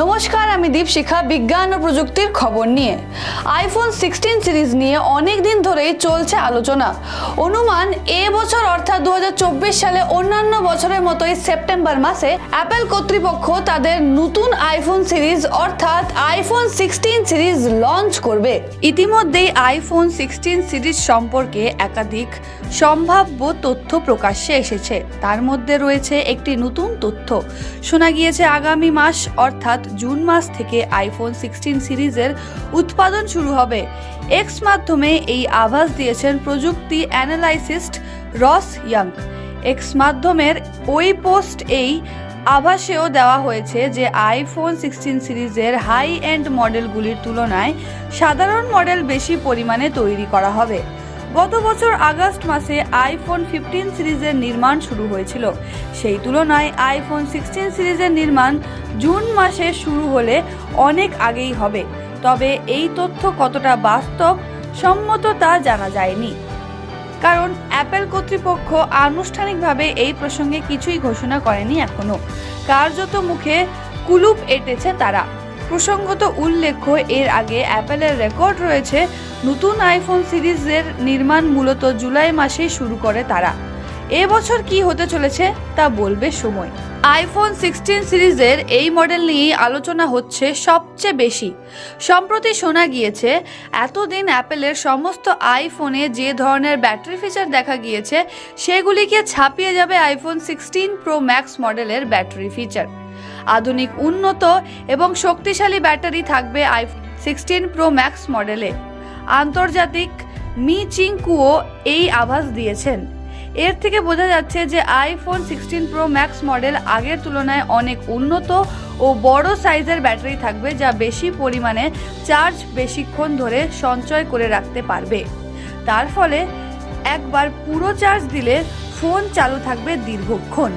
নমস্কার, আমি দীপশিখা, বিজ্ঞান ও প্রযুক্তির খবর নিয়ে। আইফোন সিক্সটিন সিরিজ নিয়ে অনেক দিন ধরেই চলছে আলোচনা। অনুমান, এ বছর অর্থাৎ দু হাজার চব্বিশ সালে অন্যান্য বছরের মতোই সেপ্টেম্বর মাসে অ্যাপেল কর্তৃপক্ষ তাদের নতুন আইফোন সিরিজ অর্থাৎ আইফোন সিক্সটিন সিরিজ লঞ্চ করবে। ইতিমধ্যেই আইফোন সিক্সটিন সিরিজ সম্পর্কে একাধিক সম্ভাব্য তথ্য প্রকাশ্যে এসেছে। তার মধ্যে রয়েছে একটি নতুন তথ্য। শোনা গিয়েছে আগামী মাস অর্থাৎ জুন মাস থেকে আইফোন সিক্সটিন সিরিজের উৎপাদন শুরু হবে। এক্স মাধ্যমে এই আভাস দিয়েছেন প্রযুক্তি অ্যানালাইসিস্ট রস ইয়াং। এক্স মাধ্যমের ওই পোস্ট এই আভাসেও দেওয়া হয়েছে যে আইফোন সিক্সটিন সিরিজের হাই এন্ড মডেলগুলির তুলনায় সাধারণ মডেল বেশি পরিমাণে তৈরি করা হবে। গত বছর আগস্ট মাসে আইফোন ফিফটিন সিরিজের নির্মাণ শুরু হয়েছিল। সেই তুলনায় আইফোন সিক্সটিন সিরিজের নির্মাণ জুন মাসে শুরু হলে অনেক আগেই হবে। তবে এই তথ্য কতটা বাস্তব সম্মত তা জানা যায়নি। কারণ অ্যাপেল কর্তৃপক্ষ আনুষ্ঠানিকভাবে এই প্রসঙ্গে কিছুই ঘোষণা করেনি এখনও কার্যত মুখে কুলুপ এঁটেছে তারা। প্রসঙ্গত উল্লেখ্য, এর আগে অ্যাপেলের রেকর্ড রয়েছে, নতুন আইফোন সিরিজের নির্মাণ মূলত জুলাই মাসেই শুরু করে তারা। এবছর কি হতে চলেছে তা বলবে সময়। আইফোন সিক্সটিন সিরিজের এই মডেল নিয়েই আলোচনা হচ্ছে সবচেয়ে বেশি। সম্প্রতি শোনা গিয়েছে, এতদিন অ্যাপেলের সমস্ত আইফোনে যে ধরনের ব্যাটারি ফিচার দেখা গিয়েছে, সেগুলিকে ছাপিয়ে যাবে আইফোন সিক্সটিন প্রো ম্যাক্স মডেলের ব্যাটারি ফিচার। আধুনিক, উন্নত এবং শক্তিশালী ব্যাটারি থাকবে আইফোন সিক্সটিন প্রো ম্যাক্স মডেলে আন্তর্জাতিক মি চিংকুও এই আভাস দিয়েছেন। এর থেকে বোঝা যাচ্ছে যে iPhone sixteen pro max model আগের তুলনায় অনেক উন্নত ও বড় সাইজের ব্যাটারি থাকবে যা বেশি পরিমাণে চার্জ বেশিক্ষণ ধরে সঞ্চয় করে রাখতে পারবে। তার ফলে একবার পুরো চার্জ দিলে ফোন চালু থাকবে দীর্ঘক্ষণ।